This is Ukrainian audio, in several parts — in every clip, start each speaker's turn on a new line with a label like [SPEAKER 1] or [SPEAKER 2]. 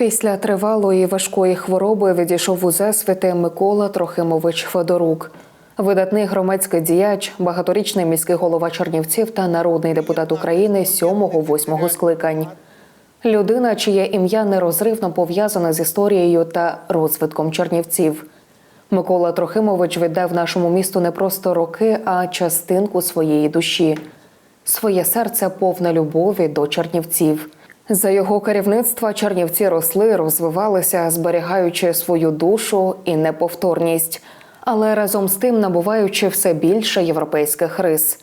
[SPEAKER 1] Після тривалої важкої хвороби відійшов у засвіти Микола Трохимович Федорук. Видатний громадський діяч, багаторічний міський голова Чернівців та народний депутат України 7-8 скликань. Людина, чиє ім'я нерозривно пов'язане з історією та розвитком Чернівців. Микола Трохимович віддав нашому місту не просто роки, а частинку своєї душі. Своє серце повне любові до чернівців. За його керівництва чернівці росли, розвивалися, зберігаючи свою душу і неповторність, але разом з тим набуваючи все більше європейських рис.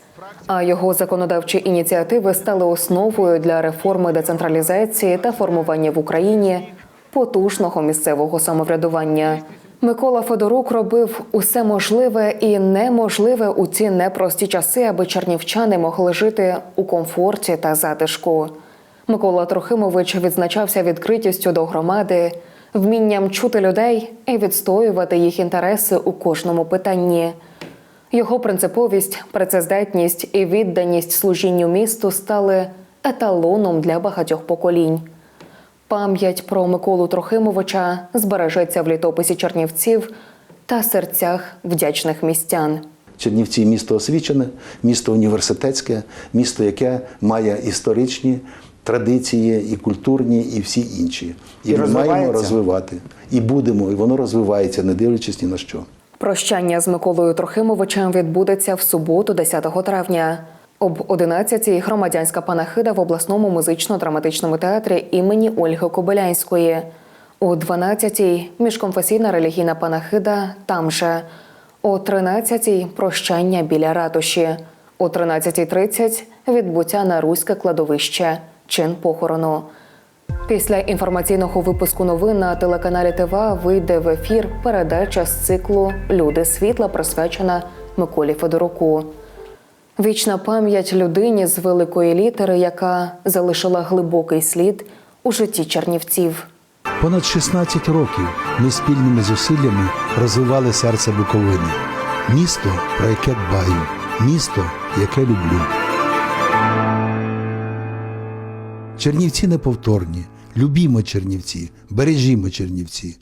[SPEAKER 1] А його законодавчі ініціативи стали основою для реформи децентралізації та формування в Україні потужного місцевого самоврядування. Микола Федорук робив усе можливе і неможливе у ці непрості часи, аби чернівчани могли жити у комфорті та затишку. Микола Трохимович відзначався відкритістю до громади, вмінням чути людей і відстоювати їх інтереси у кожному питанні. Його принциповість, працездатність і відданість служінню місту стали еталоном для багатьох поколінь. Пам'ять про Миколу Трохимовича збережеться в літописі чернівців та серцях вдячних містян.
[SPEAKER 2] Чернівці місто освічене, місто університетське, місто, яке має історичні традиції, і культурні, і всі інші. І,
[SPEAKER 3] І
[SPEAKER 2] ми маємо розвивати. І будемо, і воно розвивається, не дивлячись ні на що.
[SPEAKER 1] Прощання з Миколою Трохимовичем відбудеться в суботу, 10 травня. Об 11-й громадянська панахида в обласному музично-драматичному театрі імені Ольги Кобилянської. О 12-й міжконфесійна релігійна панахида там же. О 13-й прощання біля ратуші. О 13.30 відбуття на руське кладовище. Чин похорону. Після інформаційного випуску новин на телеканалі ТВА вийде в ефір передача з циклу Люди світла присвячена Миколі Федоруку. Вічна пам'ять людині з великої літери, яка залишила глибокий слід у житті чернівців.
[SPEAKER 4] Понад 16 років ми спільними зусиллями розвивали серце Буковини. Місто, про яке дбаю, місто, яке люблю. Чернівці неповторні. Любімо Чернівці, бережімо Чернівці.